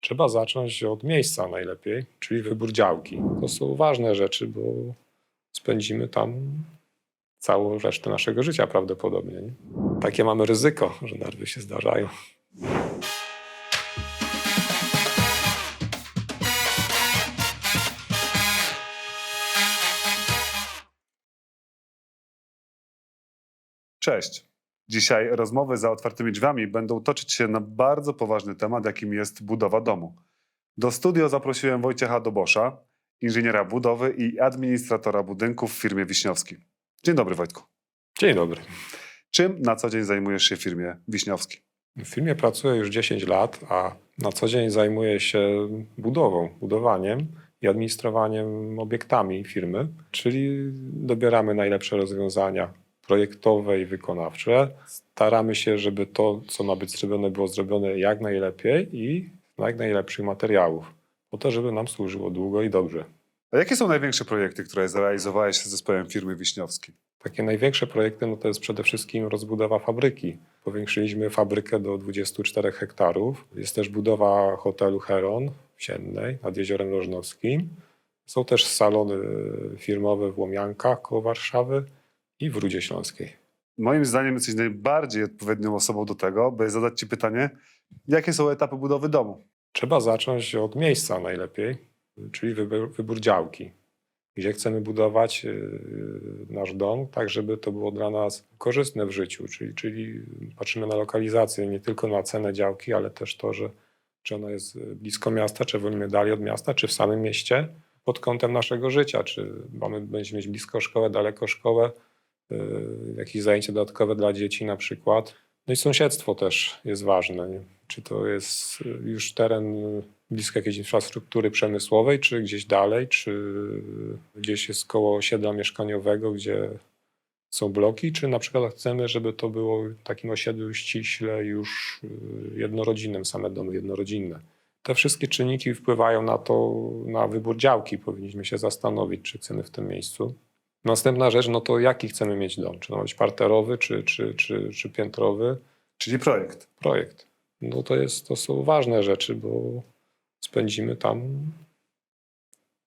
Trzeba zacząć od miejsca najlepiej, czyli wybór działki. To są ważne rzeczy, bo spędzimy tam całą resztę naszego życia prawdopodobnie. Nie? Takie mamy ryzyko, że nerwy się zdarzają. Cześć. Dzisiaj rozmowy za otwartymi drzwiami będą toczyć się na bardzo poważny temat, jakim jest budowa domu. Do studio zaprosiłem Wojciecha Dobosza, inżyniera budowy i administratora budynków w firmie Wiśniowski. Dzień dobry Wojtku. Dzień dobry. Czym na co dzień zajmujesz się w firmie Wiśniowski? W firmie pracuję już 10 lat, a na co dzień zajmuję się budową, budowaniem i administrowaniem obiektami firmy, czyli dobieramy najlepsze rozwiązania projektowe i wykonawcze. Staramy się, żeby to, co ma być zrobione, było zrobione jak najlepiej i z jak najlepszych materiałów, po to, żeby nam służyło długo i dobrze. A jakie są największe projekty, które zrealizowałeś z zespołem firmy Wiśniowski? Takie najwięksie projekty no to jest przede wszystkim rozbudowa fabryki. Powiększyliśmy fabrykę do 24 hektarów. Jest też budowa hotelu Heron w Siennej nad Jeziorem Rożnowskim. Są też salony firmowe w Łomiankach koło Warszawy i w Rudzie Śląskiej. Moim zdaniem jesteś najbardziej odpowiednią osobą do tego, by zadać Ci pytanie, jakie są etapy budowy domu? Trzeba zacząć od miejsca najlepiej, czyli wybór, wybór działki. Gdzie chcemy budować yy, nasz dom, tak żeby to było dla nas korzystne w życiu. Czyli, czyli patrzymy na lokalizację, nie tylko na cenę działki, ale też to, że czy ona jest blisko miasta, czy wolimy dalej od miasta, czy w samym mieście, pod kątem naszego życia. Czy mamy, będziemy mieć blisko szkołę, daleko szkołę, jakieś zajęcia dodatkowe dla dzieci na przykład. No i sąsiedztwo też jest ważne. Nie? Czy to jest już teren blisko jakiejś infrastruktury przemysłowej, czy gdzieś dalej, czy gdzieś jest koło osiedla mieszkaniowego, gdzie są bloki, czy na przykład chcemy, żeby to było takim osiedlu ściśle już y, jednorodzinnym, same domy jednorodzinne. Te wszystkie czynniki wpływają na to, na wybór działki. Powinniśmy się zastanowić, czy chcemy w tym miejscu. Następna rzecz, no to jaki chcemy mieć dom? Czy to ma być parterowy, czy, czy, czy, czy piętrowy? Czyli projekt. projekt. No to, jest, to są ważne rzeczy, bo spędzimy tam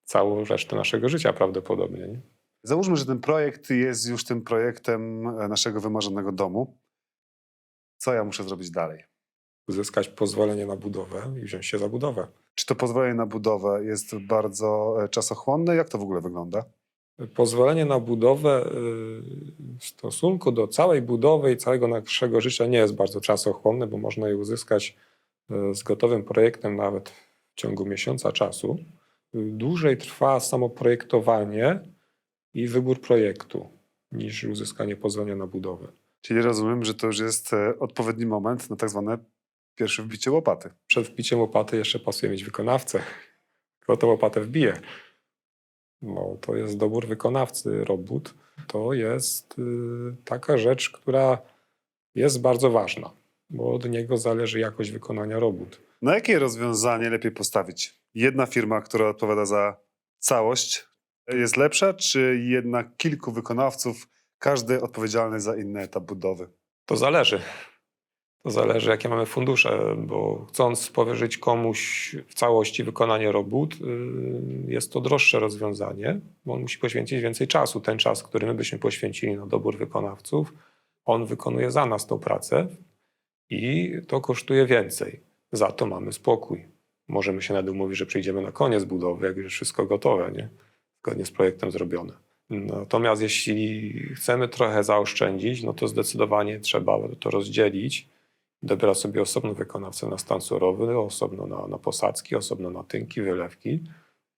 całą resztę naszego życia prawdopodobnie. Nie? Załóżmy, że ten projekt jest już tym projektem e, naszego wymarzonego domu. Co ja muszę zrobić dalej? Uzyskać pozwolenie na budowę i wziąć się za budowę. Czy to pozwolenie na budowę jest bardzo e, czasochłonne? Jak to w ogóle wygląda? Pozwolenie na budowę y, w stosunku do całej budowy i całego naszego życia nie jest bardzo czasochłonne, bo można je uzyskać y, z gotowym projektem nawet w ciągu miesiąca czasu. Y, Dłużej trwa samo projektowanie i wybór projektu niż uzyskanie pozwolenia na budowę. Czyli rozumiem, że to już jest e, odpowiedni moment na tak zwane pierwsze wbicie łopaty. Przed wbiciem łopaty jeszcze pasuje mieć wykonawcę. Kto tą łopatę wbije? No, to jest dobór wykonawcy robót. To jest y, taka rzecz, która jest bardzo ważna, bo od niego zależy jakość wykonania robót. Na jakie rozwiązanie lepiej postawić? Jedna firma, która odpowiada za całość, jest lepsza, czy jednak kilku wykonawców, każdy odpowiedzialny za inny etap budowy? To zależy. To zależy, jakie mamy fundusze, bo chcąc powierzyć komuś w całości wykonanie robót, y, jest to droższe rozwiązanie, bo on musi poświęcić więcej czasu. Ten czas, który my byśmy poświęcili na dobór wykonawców, on wykonuje za nas tą pracę i to kosztuje więcej. Za to mamy spokój. Możemy się nawet umówić, że przyjdziemy na koniec budowy, jak już wszystko gotowe, nie? zgodnie z projektem zrobione. Natomiast jeśli chcemy trochę zaoszczędzić, no to zdecydowanie trzeba to rozdzielić. Dobiera sobie osobno wykonawcę na stan surowy, osobno na, na posadzki, osobno na tynki, wylewki.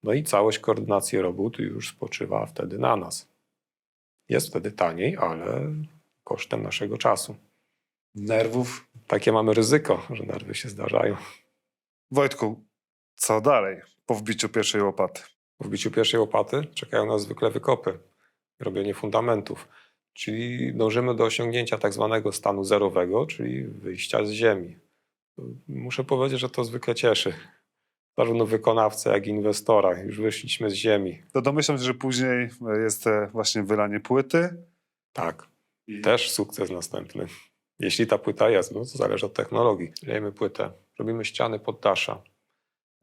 No i całość koordynacji robót już spoczywa wtedy na nas. Jest wtedy taniej, ale kosztem naszego czasu. Nerwów. Takie mamy ryzyko, że nerwy się zdarzają. Wojtku, co dalej po wbiciu pierwszej łopaty? W biciu pierwszej łopaty czekają nas zwykle wykopy, robienie fundamentów. Czyli dążymy do osiągnięcia tak zwanego stanu zerowego, czyli wyjścia z ziemi. Muszę powiedzieć, że to zwykle cieszy. Zarówno wykonawcę, jak i inwestora. Już wyszliśmy z ziemi. To domyślam się, że później jest e, właśnie wylanie płyty. Tak, też sukces następny. Jeśli ta płyta jest, no to zależy od technologii. Lejemy płytę, robimy ściany poddasza.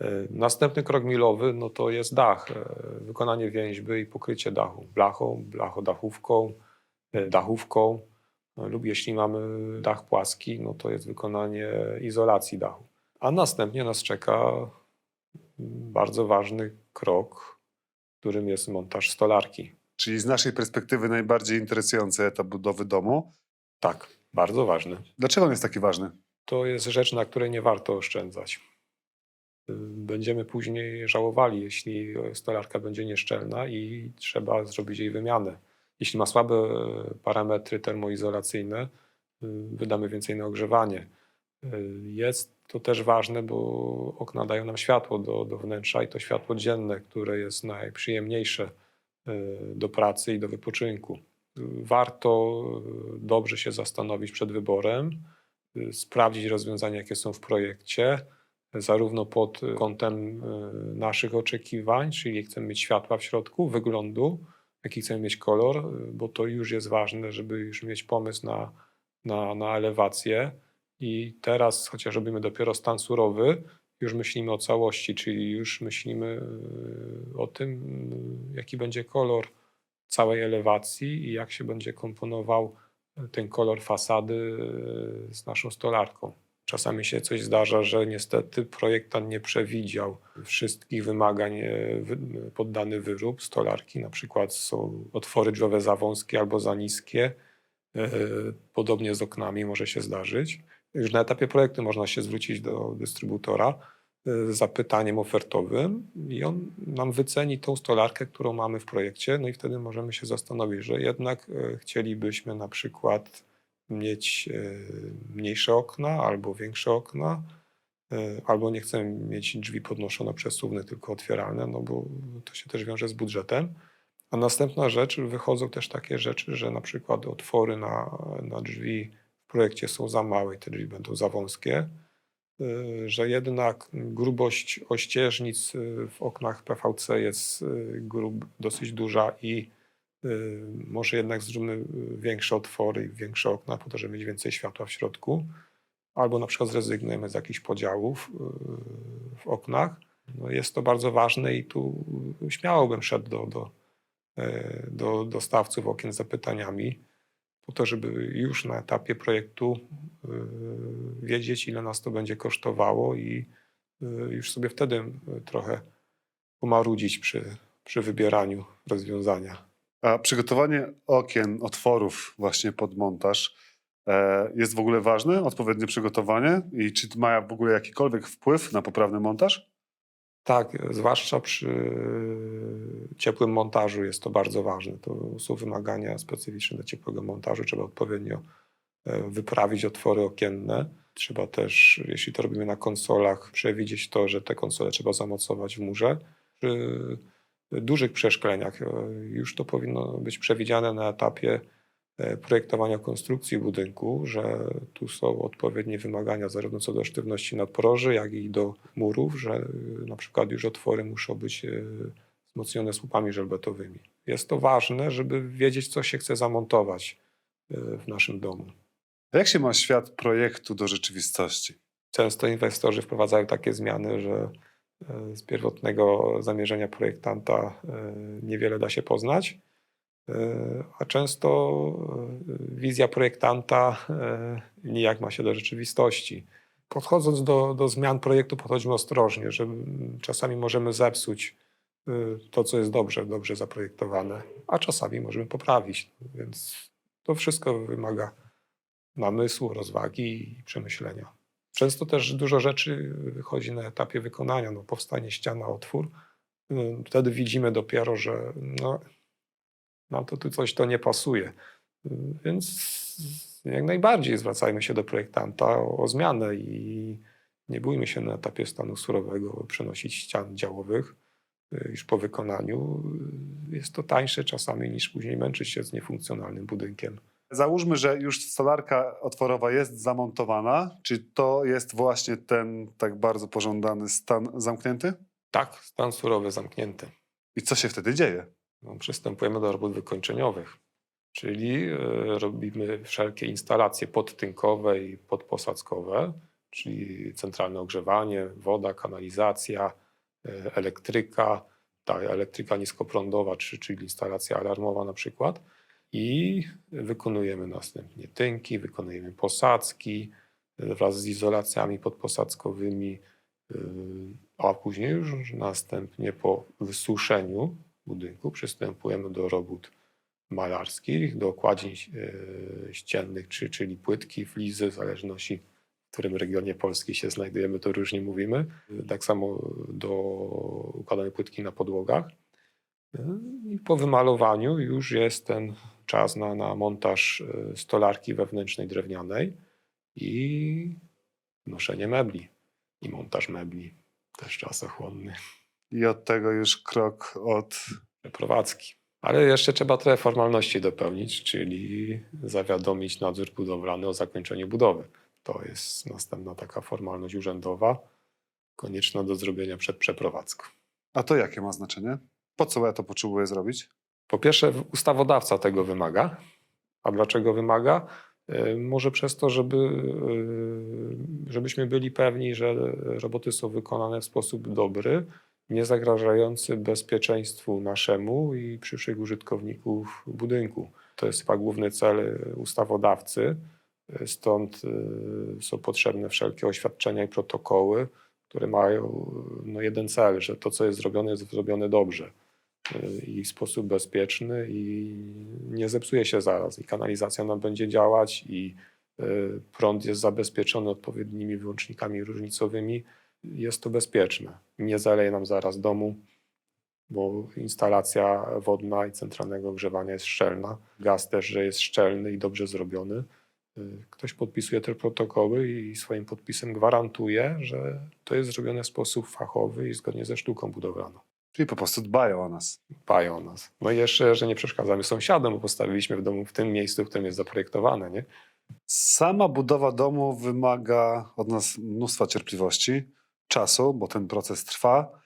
E, Następny krok milowy no to jest dach, e, wykonanie więźby i pokrycie dachu blachą, blachodachówką, dachówką no, lub jeśli mamy dach płaski, no to jest wykonanie izolacji dachu. A następnie nas czeka bardzo ważny krok, którym jest montaż stolarki. Czyli z naszej perspektywy najbardziej interesujący etap budowy domu. Tak, bardzo ważny. Dlaczego on jest taki ważny? To jest rzecz, na której nie warto oszczędzać. Będziemy później żałowali, jeśli stolarka będzie nieszczelna i trzeba zrobić jej wymianę. Jeśli ma słabe e, parametry termoizolacyjne, y, wydamy więcej na ogrzewanie. Y, Jest to też ważne, bo okna dają nam światło do, do wnętrza i to światło dzienne, które jest najprzyjemniejsze y, do pracy i do wypoczynku. Warto dobrze się zastanowić przed wyborem, sprawdzić rozwiązania, jakie są w projekcie, zarówno pod kątem naszych oczekiwań, czyli chcemy mieć światła w środku, wyglądu, jaki chcemy mieć kolor, bo to już jest ważne, żeby już mieć pomysł na, na, na elewację. I teraz, chociaż robimy dopiero stan surowy, już myślimy o całości, czyli już myślimy y, o tym, y, jaki będzie kolor całej elewacji i jak się będzie komponował ten kolor fasady y, z naszą stolarką. Czasami się coś zdarza, że niestety projektant nie przewidział wszystkich wymagań e, poddany wyrób stolarki. Na przykład są otwory drzwiowe za wąskie albo za niskie. E, Podobnie z oknami może się zdarzyć. Już na etapie projektu można się zwrócić do dystrybutora e, z zapytaniem ofertowym i on nam wyceni tą stolarkę, którą mamy w projekcie. No i wtedy możemy się zastanowić, że jednak chcielibyśmy na przykład mieć e, mniejsze okna albo większe okna, e, albo nie chcemy mieć drzwi podnoszone przesuwne, tylko otwieralne, no bo to się też wiąże z budżetem. A następna rzecz, wychodzą też takie rzeczy, że na przykład otwory na, na drzwi w projekcie są za małe te drzwi będą za wąskie, y, że jednak grubość ościeżnic w oknach PVC jest grub, dosyć duża i może jednak zróbmy y, większe otwory i większe okna po to, żeby mieć więcej światła w środku. Albo na przykład zrezygnujemy z jakichś podziałów y, w oknach. No jest to bardzo ważne i tu śmiało bym szedł do, do, do dostawców okien z zapytaniami, po to, żeby już na etapie projektu y, wiedzieć, ile nas to będzie kosztowało i y, już sobie wtedy y, trochę pomarudzić przy, przy wybieraniu rozwiązania. A przygotowanie okien, otworów właśnie pod montaż e, jest w ogóle ważne? Odpowiednie przygotowanie? I czy ma w ogóle jakikolwiek wpływ na poprawny montaż? Tak, zwłaszcza przy ciepłym montażu jest to bardzo ważne. To są wymagania specyficzne do ciepłego montażu. Trzeba odpowiednio e, wyprawić otwory okienne. Trzeba też, jeśli to robimy na konsolach, przewidzieć to, że te konsole trzeba zamocować w murze. Przy dużych przeszkleniach e, już to powinno być przewidziane na etapie e, projektowania konstrukcji budynku, że tu są odpowiednie wymagania zarówno co do sztywności nadporoży, jak i do murów, że e, na przykład już otwory muszą być wzmocnione słupami żelbetowymi. Jest to ważne, żeby wiedzieć, co się chce zamontować w naszym domu. A Jak się ma świat projektu do rzeczywistości? Często inwestorzy wprowadzają takie zmiany, że z pierwotnego zamierzenia projektanta e, niewiele da się poznać, e, a często e, wizja projektanta e, nijak ma się do rzeczywistości. Podchodząc do, do zmian projektu, podchodźmy ostrożnie, że czasami możemy zepsuć e, to, co jest dobrze, dobrze zaprojektowane, a czasami możemy poprawić. Więc to wszystko wymaga namysłu, rozwagi i przemyślenia. Często też dużo rzeczy wychodzi na etapie wykonania. No, powstanie ściana, otwór. y, Wtedy widzimy dopiero, że no, no to tu coś to nie pasuje. Y, Więc jak najbardziej zwracajmy się do projektanta o, o zmianę i nie bójmy się na etapie stanu surowego przenosić ścian działowych y, już po wykonaniu. Jest to tańsze czasami niż później męczyć się z niefunkcjonalnym budynkiem. Załóżmy, że już stolarka otworowa jest zamontowana. Czy to jest właśnie ten tak bardzo pożądany stan zamknięty? Tak, stan surowy zamknięty. I co się wtedy dzieje? No, przystępujemy do robót wykończeniowych, czyli e, robimy wszelkie instalacje podtynkowe i podposadzkowe, czyli centralne ogrzewanie, woda, kanalizacja, e, elektryka, ta elektryka niskoprądowa, czy, czyli instalacja alarmowa na przykład. I wykonujemy następnie tynki, wykonujemy posadzki e, wraz z izolacjami podposadzkowymi, e, a później już następnie po wysuszeniu budynku przystępujemy do robót malarskich, do okładzin e, ściennych, czy, czyli płytki, flizy, w zależności w którym regionie Polski się znajdujemy, to różnie mówimy. Tak samo do układamy płytki na podłogach. I po wymalowaniu już jest ten czas na, na montaż e, stolarki wewnętrznej drewnianej i noszenie mebli i montaż mebli. Też czasochłonny I od tego już krok od. przeprowadzki. Ale jeszcze trzeba trochę formalności dopełnić, czyli zawiadomić nadzór budowlany o zakończeniu budowy. To jest następna taka formalność urzędowa, konieczna do zrobienia przed przeprowadzką. A to jakie ma znaczenie? Po co ja to potrzebuję zrobić? Po pierwsze, ustawodawca tego wymaga. A dlaczego wymaga? E, Może przez to, żeby, e, żebyśmy byli pewni, że roboty są wykonane w sposób dobry, nie zagrażający bezpieczeństwu naszemu i przyszłych użytkowników budynku. To jest chyba główny cel ustawodawcy. E, Stąd są potrzebne wszelkie oświadczenia i protokoły, które mają no, jeden cel, że to, co jest zrobione, jest zrobione dobrze i w sposób bezpieczny i nie zepsuje się zaraz. I kanalizacja nam będzie działać i y, prąd jest zabezpieczony odpowiednimi wyłącznikami różnicowymi. Jest to bezpieczne. Nie zaleje nam zaraz domu, bo instalacja wodna i centralnego ogrzewania jest szczelna. Gaz też, że jest szczelny i dobrze zrobiony. Y, Ktoś podpisuje te protokoły i swoim podpisem gwarantuje, że to jest zrobione w sposób fachowy i zgodnie ze sztuką budowlaną Czyli po prostu dbają o nas. dbają o nas. No i jeszcze, że nie przeszkadzamy sąsiadom, bo postawiliśmy w domu w tym miejscu, w którym jest zaprojektowane, nie? Sama budowa domu wymaga od nas mnóstwa cierpliwości, czasu, bo ten proces trwa,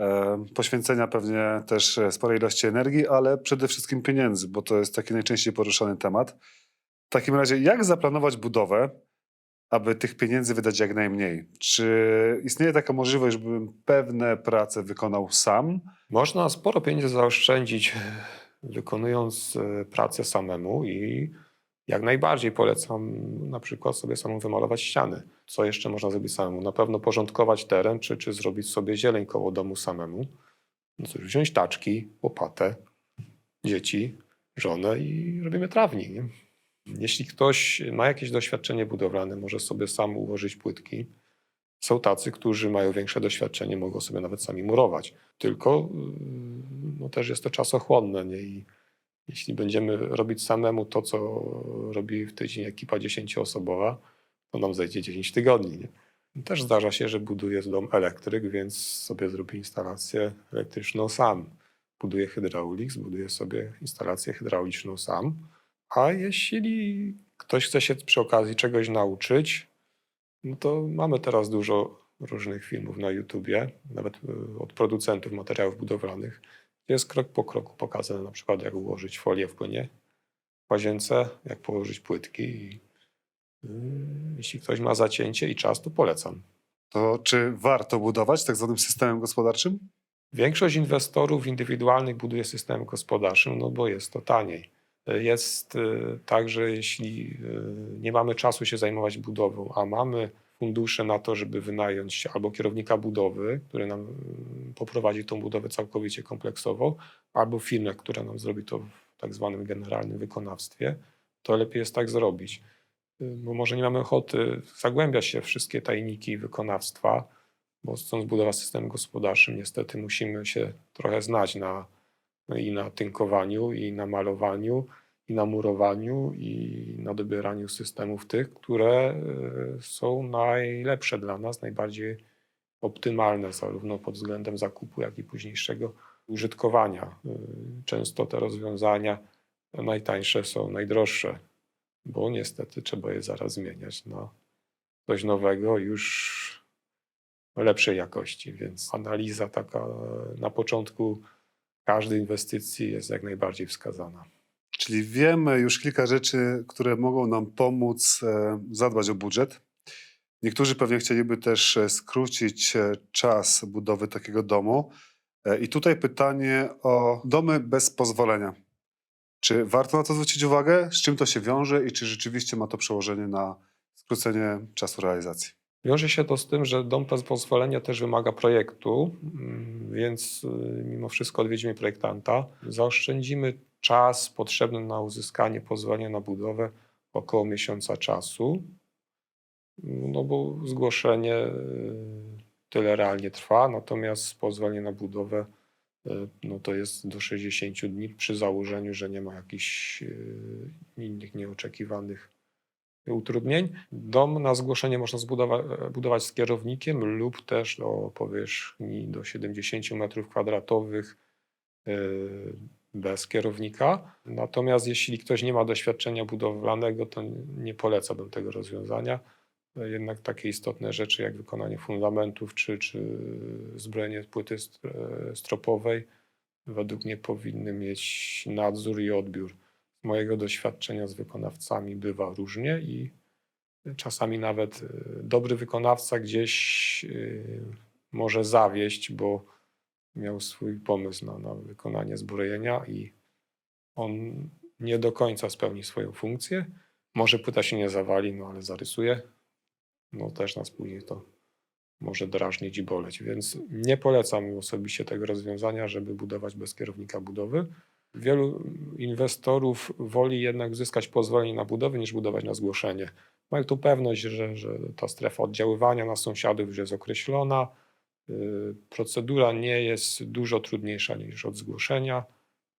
e, poświęcenia pewnie też e, sporej ilości energii, ale przede wszystkim pieniędzy, bo to jest taki najczęściej poruszany temat. W takim razie, jak zaplanować budowę, aby tych pieniędzy wydać jak najmniej? Czy istnieje taka możliwość, żebym pewne prace wykonał sam? Można sporo pieniędzy zaoszczędzić, wykonując e, pracę samemu i jak najbardziej polecam na przykład sobie samemu wymalować ściany. Co jeszcze można zrobić samemu? Na pewno porządkować teren, czy, czy zrobić sobie zieleń koło domu samemu. No cóż, wziąć taczki, łopatę, dzieci, żonę i robimy trawnik. Nie? Jeśli ktoś ma jakieś doświadczenie budowlane, może sobie sam ułożyć płytki. Są tacy, którzy mają większe doświadczenie, mogą sobie nawet sami murować. Tylko yy, no, też jest to czasochłonne. Nie? I jeśli będziemy robić samemu to, co robi w tydzień ekipa dziesięcioosobowa, to nam zejdzie 10 tygodni. Nie? Też zdarza się, że buduje dom elektryk, więc sobie zrobi instalację elektryczną sam. Buduje hydraulik, zbuduje sobie instalację hydrauliczną sam. A jeśli ktoś chce się przy okazji czegoś nauczyć, no to mamy teraz dużo różnych filmów na YouTubie, nawet y, od producentów materiałów budowlanych, gdzie jest krok po kroku pokazane na przykład jak ułożyć folię w płynie w łazience, jak położyć płytki. I, y, jeśli ktoś ma zacięcie i czas, to polecam. To czy warto budować tak zwanym systemem gospodarczym? Większość inwestorów indywidualnych buduje system gospodarczy, no bo jest to taniej. Jest y, tak, że jeśli y, nie mamy czasu się zajmować budową, a mamy fundusze na to, żeby wynająć albo kierownika budowy, który nam y, poprowadzi tą budowę całkowicie kompleksowo, albo firmę, która nam zrobi to w tak zwanym generalnym wykonawstwie, to lepiej jest tak zrobić. Bo może nie mamy ochoty zagłębiać się w wszystkie tajniki wykonawstwa, bo chcąc budować system gospodarczym, niestety musimy się trochę znać na, i na tynkowaniu, i na malowaniu, i na murowaniu, i na dobieraniu systemów tych, które y, są najlepsze dla nas, najbardziej optymalne, zarówno pod względem zakupu, jak i późniejszego użytkowania. Y, Często te rozwiązania najtańsze są najdroższe, bo niestety trzeba je zaraz zmieniać na coś nowego, już lepszej jakości, więc analiza taka na początku każdej inwestycji jest jak najbardziej wskazana. Czyli wiemy już kilka rzeczy, które mogą nam pomóc e, zadbać o budżet. Niektórzy pewnie chcieliby też e, skrócić e, czas budowy takiego domu. I tutaj pytanie o domy bez pozwolenia. Czy warto na to zwrócić uwagę? Z czym to się wiąże i czy rzeczywiście ma to przełożenie na skrócenie czasu realizacji? Wiąże się to z tym, że dom pozwolenia też wymaga projektu, mm, więc y, mimo wszystko odwiedzimy projektanta. Zaoszczędzimy czas potrzebny na uzyskanie pozwolenia na budowę około miesiąca czasu, no bo zgłoszenie y, tyle realnie trwa, natomiast pozwolenie na budowę y, no to jest do 60 dni przy założeniu, że nie ma jakichś innych nieoczekiwanych utrudnień. Dom na zgłoszenie można zbudowa- budować z kierownikiem lub też o powierzchni do 70 m2 y, bez kierownika. Natomiast jeśli ktoś nie ma doświadczenia budowlanego, to nie polecałbym tego rozwiązania. Jednak takie istotne rzeczy jak wykonanie fundamentów czy, czy zbrojenie płyty e, stropowej według mnie powinny mieć nadzór i odbiór mojego doświadczenia z wykonawcami bywa różnie i czasami nawet y, dobry wykonawca gdzieś y, może zawieść, bo miał swój pomysł na, na wykonanie zbrojenia i on nie do końca spełni swoją funkcję. Może płyta się nie zawali, no ale zarysuje. No też nas później to może drażnić i boleć, więc nie polecam osobiście tego rozwiązania, żeby budować bez kierownika budowy. Wielu inwestorów woli jednak uzyskać pozwolenie na budowę niż budować na zgłoszenie. Mają tu pewność, że, że ta strefa oddziaływania na sąsiadów już jest określona. Yy, Procedura nie jest dużo trudniejsza niż od zgłoszenia,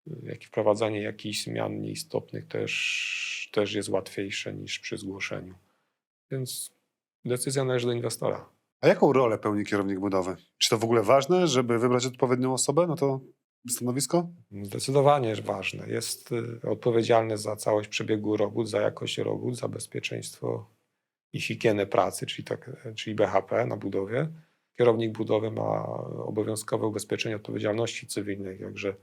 yy, jak i wprowadzanie jakichś zmian nieistotnych też, też jest łatwiejsze niż przy zgłoszeniu. Więc decyzja należy do inwestora. A jaką rolę pełni kierownik budowy? Czy to w ogóle ważne, żeby wybrać odpowiednią osobę na to stanowisko? Zdecydowanie ważne. Jest y, odpowiedzialny za całość przebiegu robót, za jakość robót, za bezpieczeństwo i higienę pracy, czyli, tak, czyli BHP na budowie. Kierownik budowy ma obowiązkowe ubezpieczenie odpowiedzialności cywilnej, także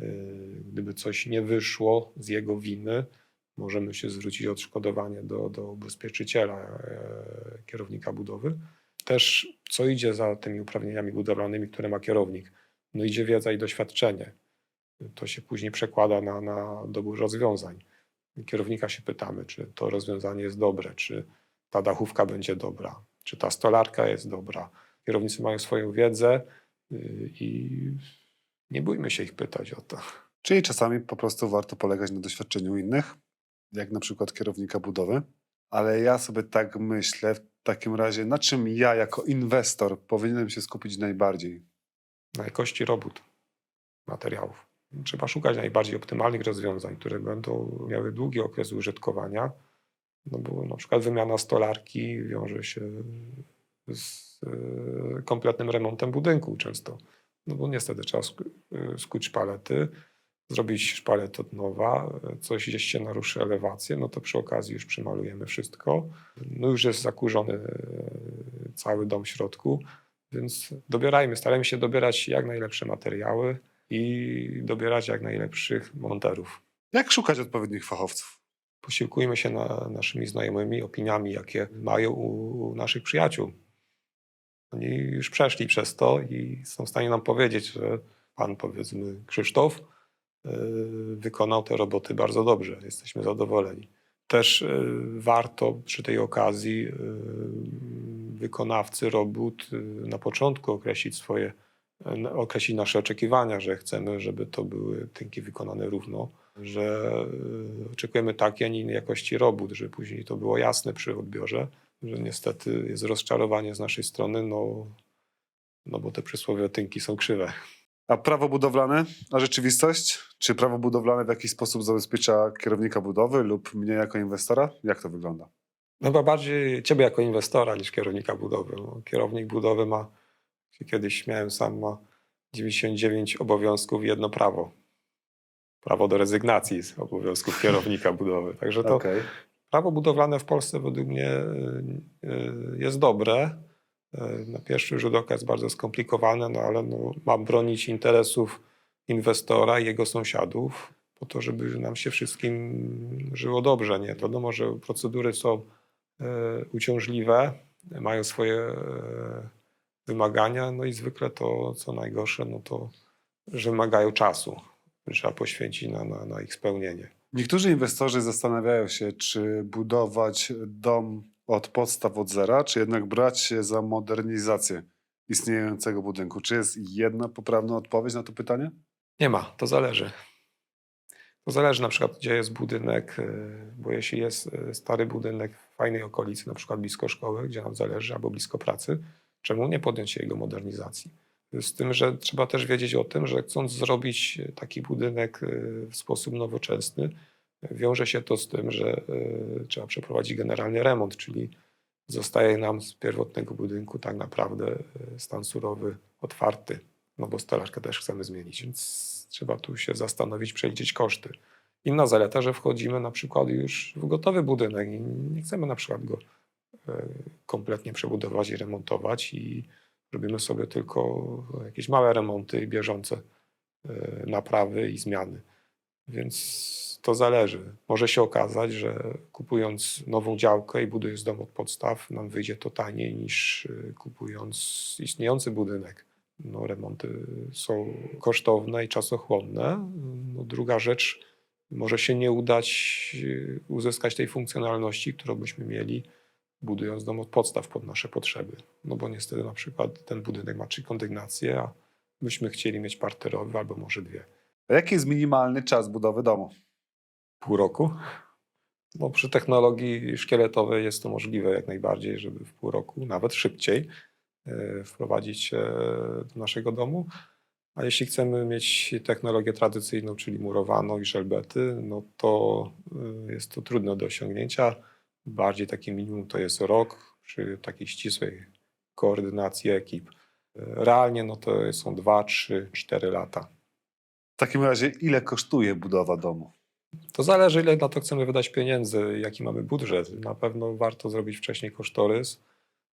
y, gdyby coś nie wyszło z jego winy, możemy się zwrócić o odszkodowanie do, do ubezpieczyciela e, kierownika budowy. Też co idzie za tymi uprawnieniami budowlanymi, które ma kierownik? No idzie wiedza i doświadczenie. To się później przekłada na, na dobór rozwiązań. Kierownika się pytamy, czy to rozwiązanie jest dobre, czy ta dachówka będzie dobra, czy ta stolarka jest dobra. Kierownicy mają swoją wiedzę y, i nie bójmy się ich pytać o to. Czyli czasami po prostu warto polegać na doświadczeniu innych, jak na przykład kierownika budowy. Ale ja sobie tak myślę, w takim razie, na czym ja jako inwestor powinienem się skupić najbardziej? Na jakości robót, materiałów. Trzeba szukać najbardziej optymalnych rozwiązań, które będą miały długi okres użytkowania, no bo na przykład wymiana stolarki wiąże się z e, kompletnym remontem budynku często. No bo niestety trzeba e, skuć szpalety, zrobić szpalet od nowa, e, coś gdzieś się naruszy elewację, no to przy okazji już przymalujemy wszystko. No już jest zakurzony cały dom w środku, więc dobierajmy, starajmy się dobierać jak najlepsze materiały i dobierać jak najlepszych monterów. Jak szukać odpowiednich fachowców? Posiłkujmy się na, naszymi znajomymi opiniami, jakie mają u, naszych przyjaciół. Oni już przeszli przez to i są w stanie nam powiedzieć, że pan, powiedzmy, Krzysztof yy, wykonał te roboty bardzo dobrze. Jesteśmy zadowoleni. Też yy, warto przy tej okazji yy, wykonawcy robót yy, na początku określić swoje, yy, określić nasze oczekiwania, że chcemy, żeby to były tynki wykonane równo, że yy, oczekujemy takiej, a nie innej jakości robót, żeby później to było jasne przy odbiorze, że niestety jest rozczarowanie z naszej strony, no, no bo te przysłowiowe tynki są krzywe. A prawo budowlane, a rzeczywistość? Czy prawo budowlane w jakiś sposób zabezpiecza kierownika budowy lub mnie jako inwestora? Jak to wygląda? No Chyba bardziej ciebie jako inwestora niż kierownika budowy. No, kierownik budowy ma, się kiedyś śmiałem sam, ma 99 obowiązków i jedno prawo. Prawo do rezygnacji z obowiązków kierownika budowy. Także to Okej. prawo budowlane w Polsce według mnie y, y, jest dobre. Y, Na pierwszy rzut oka jest bardzo skomplikowane, no ale no, ma bronić interesów inwestora i jego sąsiadów, po to, żeby nam się wszystkim żyło dobrze. Nie? Wiadomo, że procedury są uciążliwe mają swoje e, wymagania, no i zwykle to, co najgorsze, no to, że wymagają czasu, który trzeba poświęcić na, na, na ich spełnienie. Niektórzy inwestorzy zastanawiają się, czy budować dom od podstaw od zera, czy jednak brać się za modernizację istniejącego budynku. Czy jest jedna poprawna odpowiedź na to pytanie? Nie ma, to zależy. To zależy na przykład, gdzie jest budynek, e, bo jeśli jest e, stary budynek w fajnej okolicy, na przykład blisko szkoły, gdzie nam zależy, albo blisko pracy, czemu nie podjąć się jego modernizacji? Z tym, że trzeba też wiedzieć o tym, że chcąc zrobić taki budynek e, w sposób nowoczesny, wiąże się to z tym, że trzeba przeprowadzić generalny remont, czyli zostaje nam z pierwotnego budynku tak naprawdę stan surowy otwarty, no bo stelażkę też chcemy zmienić, więc trzeba tu się zastanowić, przeliczyć koszty. Inna zaleta, że wchodzimy na przykład już w gotowy budynek i nie chcemy na przykład go e, kompletnie przebudować i remontować i robimy sobie tylko jakieś małe remonty i bieżące e, naprawy i zmiany. Więc to zależy. Może się okazać, że kupując nową działkę i budując dom od podstaw, nam wyjdzie to taniej niż e, kupując istniejący budynek. No, remonty są kosztowne i czasochłonne. No, druga rzecz, może się nie udać e, uzyskać tej funkcjonalności, którą byśmy mieli budując dom od podstaw pod nasze potrzeby. No bo niestety na przykład ten budynek ma trzy kondygnacje, a byśmy chcieli mieć parterowy albo może dwie. A jaki jest minimalny czas budowy domu? Pół roku. No przy technologii szkieletowej jest to możliwe jak najbardziej, żeby w pół roku, nawet szybciej, wprowadzić się do naszego domu. A jeśli chcemy mieć technologię tradycyjną, czyli murowaną i żelbety, no to e, jest to trudne do osiągnięcia. Bardziej takie minimum to jest rok przy takiej ścisłej koordynacji ekip. E, Realnie no to są 2, 3, 4 lata. W takim razie, ile kosztuje budowa domu? To zależy, ile na to chcemy wydać pieniędzy, jaki mamy budżet. Na pewno warto zrobić wcześniej kosztorys,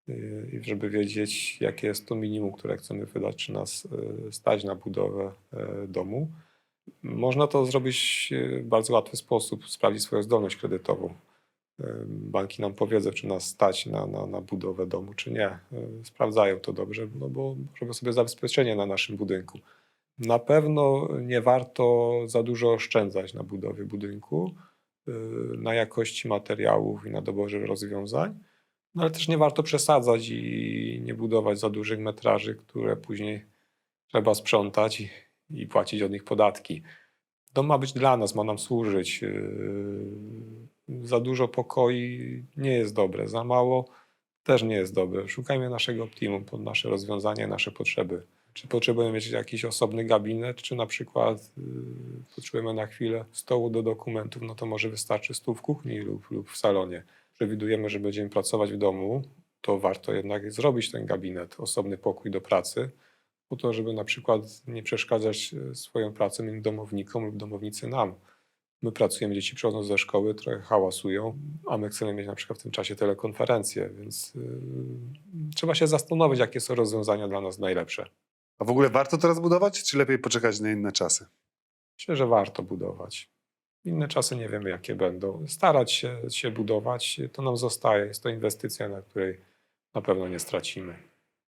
yy, żeby wiedzieć, jakie jest to minimum, które chcemy wydać, czy nas yy, stać na budowę yy, domu. Można to zrobić w bardzo łatwy sposób, sprawdzić swoją zdolność kredytową. Banki nam powiedzą, czy nas stać na, na, na budowę domu, czy nie. Sprawdzają to dobrze, no bo żeby sobie zabezpieczenie na naszym budynku. Na pewno nie warto za dużo oszczędzać na budowie budynku, na jakości materiałów i na doborze rozwiązań, no ale też nie warto przesadzać i nie budować za dużych metraży, które później trzeba sprzątać i, i płacić od nich podatki. Dom ma być dla nas, ma nam służyć. Yy, Za dużo pokoi nie jest dobre, za mało też nie jest dobre. Szukajmy naszego optimum pod nasze rozwiązania, nasze potrzeby. Czy potrzebujemy mieć jakiś osobny gabinet, czy na przykład yy, potrzebujemy na chwilę stołu do dokumentów, no to może wystarczy stół w kuchni lub, lub w salonie. Przewidujemy, że będziemy pracować w domu, to warto jednak zrobić ten gabinet, osobny pokój do pracy, po to, żeby na przykład nie przeszkadzać e, swoją pracą domownikom lub domownicy nam. My pracujemy, dzieci przychodzą ze szkoły, trochę hałasują, a my chcemy mieć na przykład w tym czasie telekonferencję, więc yy, trzeba się zastanowić, jakie są rozwiązania dla nas najlepsze. A w ogóle warto teraz budować, czy lepiej poczekać na inne czasy? Myślę, że warto budować. Inne czasy nie wiemy, jakie będą. Starać się, się budować, to nam zostaje. Jest to inwestycja, na której na pewno nie stracimy.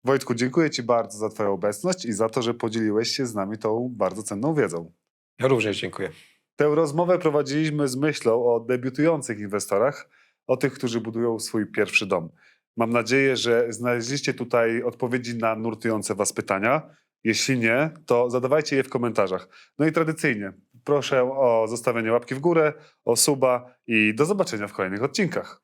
Wojtku, dziękuję Ci bardzo za Twoją obecność i za to, że podzieliłeś się z nami tą bardzo cenną wiedzą. Ja również dziękuję. Tę rozmowę prowadziliśmy z myślą o debiutujących inwestorach, o tych, którzy budują swój pierwszy dom. Mam nadzieję, że znaleźliście tutaj odpowiedzi na nurtujące Was pytania. Jeśli nie, to zadawajcie je w komentarzach. No i tradycyjnie proszę o zostawienie łapki w górę, o suba i do zobaczenia w kolejnych odcinkach.